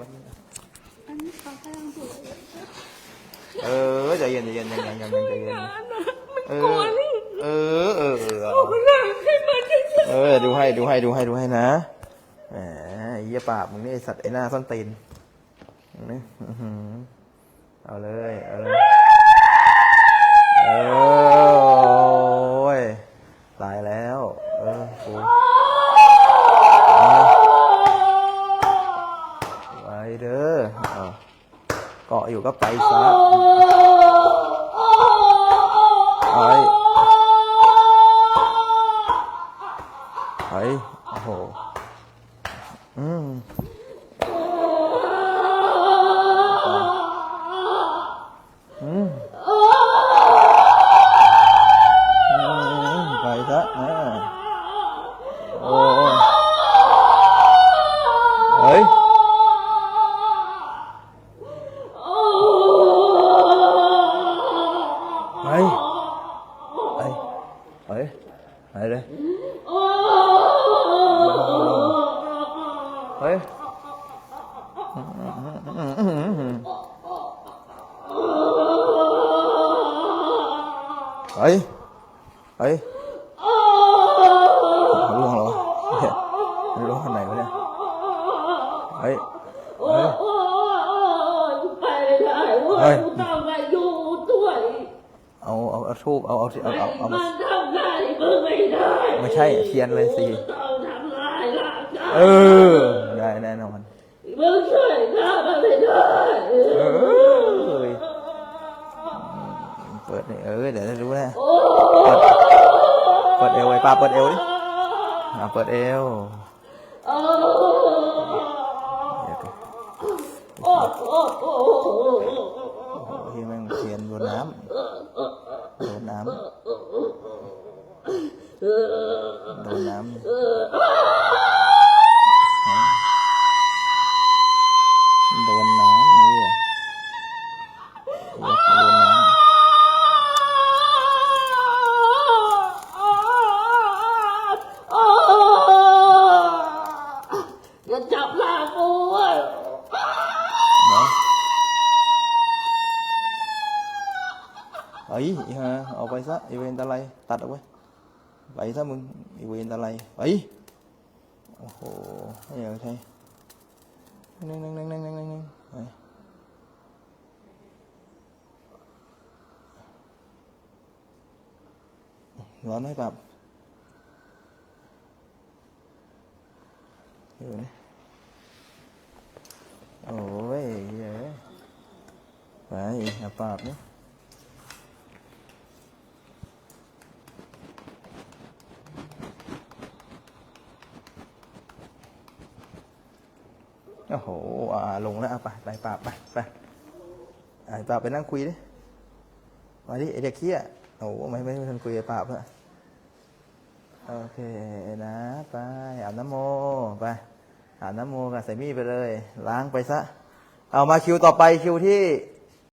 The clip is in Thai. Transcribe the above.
วันนี้อันนี้เขากำลังดูเออใจเย็นใจเย็นใจเย็นใจเย็นเออเออเออเออดูให้ดูให้ดูให้ดูให้นะแหมเยี่ยปากมึงนี่สัตว์ไอ้หน้าส้นตีนนี่เอาเลยเอาเลยเออโอ้ยตายแล้ว เออโอ้ เกาะอยู่ก็ไปซะไปไป ไปไปเลยเฮ้ยไปไปล่วงเหรอเนี่ยไม่รู้ขนไหนวะเนี่ยไปไปไปได้เว้เฮ้ยยต้องมาอยู่ด้วยเอาเอาเอาทูบเอาเอาเอาเอาเอา มัมานทำได้มึงไม่ได้ไม่ใช่เทียนเลยสิต้องทำลายร่างกายเออ ได้แน่นอนมึงช่วยข้ามันไม่ได้เออเปิดนี่เออเดี๋ยวจะรู้แน่เปิดเปิดเอวไอ้ป้าเปิดเอวดิอ่าเปิดเอวเดี๋ยวดิโอ้โหโอ้โหที่แม่งเทียนโดนน้ำโดนน้ำ โดนน้ำโดนน้ำนี่อ่ ไปซะอีเวนตะไลตัดออกไปไปซะมึงอีเวนตะไลไปโอ้โหไม่อยากใช่นั่งนั่งนั่งนั่งนั่งนั่งนั่งไปร้อนไหมปับอยู่นี่โอ้ยเย้ไปเอาปราบนี่ย โอ้โหอ่าลงแล้วเอาไปไปป่าไปไปไอ้ป่าไปนั่งคุยดิมาดิไอเด็กเคี้ยโอ้โหไม่ไม่ไม่ทันคุยกับปราเพื่อโอเคนะไปอาบน้ำโมไปอาบน้ำโมกับใส่มีดไปเลย ล้างไปซะ เอามาคิวต่อไปคิวที่